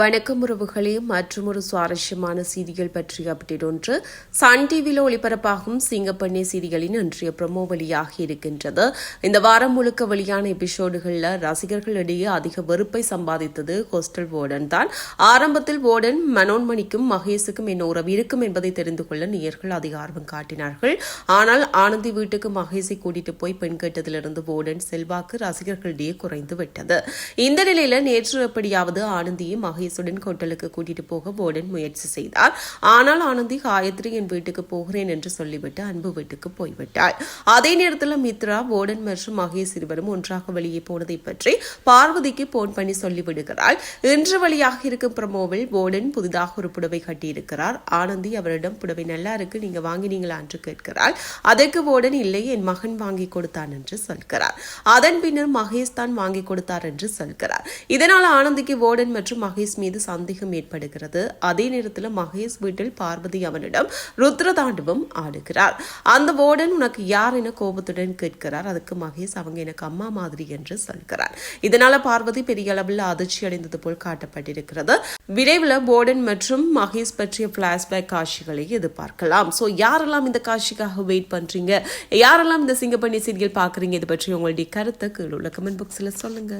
வணக்கம் உறவுகளே மற்றும் ஒரு சுவாரஸ்யமான செய்திகள் பற்றிய அப்டேட் ஒன்று. சன் டிவியில் ஒளிபரப்பாகும் சிங்கப்பண்ணே செய்திகளின் இன்றைய ப்ரமோ வழியாக இருக்கின்றது. இந்த வாரம் முழுக்க வெளியான எபிசோடுகளில் ரசிகர்களிடையே அதிக வெறுப்பை சம்பாதித்தது ஹோஸ்டல் வார்டன் தான். ஆரம்பத்தில் வார்டன் மனோன்மணிக்கும் மகேஷுக்கும் என்ன உறவு இருக்கும் என்பதை தெரிந்து கொள்ள நேயர்கள் அதிக ஆர்வம் காட்டினார்கள். ஆனால் ஆனந்தி வீட்டுக்கு மகேஷை கூட்டிட்டு போய் பெண் கேட்டதிலிருந்து வார்டன் செல்வாக்கு ரசிகர்களிடையே குறைந்து விட்டது. இந்த நிலையில் நேற்று எப்படியாவது ஆனந்தியை மகேஷுடன் ஹோட்டலுக்கு கூட்டிட்டு போக போர்டன் முயற்சி செய்தார். ஆனால் ஆனந்தி காயத்ரி என் வீட்டுக்கு போகிறேன் என்று சொல்லிவிட்டு அன்பு வீட்டுக்கு போய்விட்டாள். அதே நேரத்தில் மித்ரா போர்டன் மற்றும் மகேஷ் இருவரும் ஒன்றாக வெளியே போனதை பற்றி பார்வதிக்கு போன் பண்ணி சொல்லிவிடுகிறாள். இன்று வழியாக இருக்கும் பிரமோவில் போர்டன் புதிதாக ஒரு புடவை கட்டியிருக்கிறார். ஆனந்தி அவரிடம் புடவை நல்லா இருக்கு நீங்க வாங்கினீங்களா? என்று கேட்கிறாள். அதற்கு போர்டன் இல்லை என் மகன் வாங்கி கொடுத்தான் என்று சொல்கிறார். அதன் பின்னர் மகேஷ் தான் வாங்கி கொடுத்தார் என்று சொல்கிறார். இதனால் ஆனந்திக்கு போர்டன் மற்றும் மகேஷ் மீது சந்தேகம் ஏற்படுகிறது. அதே நேரத்தில் மகேஷ் வீட்டில் பார்வதி அவனிடம் ருத்ரதாண்டவம் ஆடுகிறார். அந்த வார்டன் உனக்கு யார் என கோபத்துடன் கேட்கிறார். அதுக்கு மகேஷ் அவங்க எனக்கு அம்மா மாதிரி என்று சொல்கிறார். இதனால பார்வதி பெரிய அளவில் அதிர்ச்சி அடைந்தது போல் காட்டப்பட்டிருக்கிறது. விரைவில் போர்டன் மற்றும் மகேஷ் பற்றிய பிளாஷ்பேக் காட்சிகளை எதிர்பார்க்கலாம். ஸோ யாரெல்லாம் இந்த காட்சிக்காக வெயிட் பண்றீங்க? யாரெல்லாம் இந்த சிங்கப்பண்ணி சீரியல் பார்க்குறீங்க? இது பற்றி உங்களுடைய கருத்தை கீழே உள்ள கமெண்ட் பாக்ஸில் சொல்லுங்க.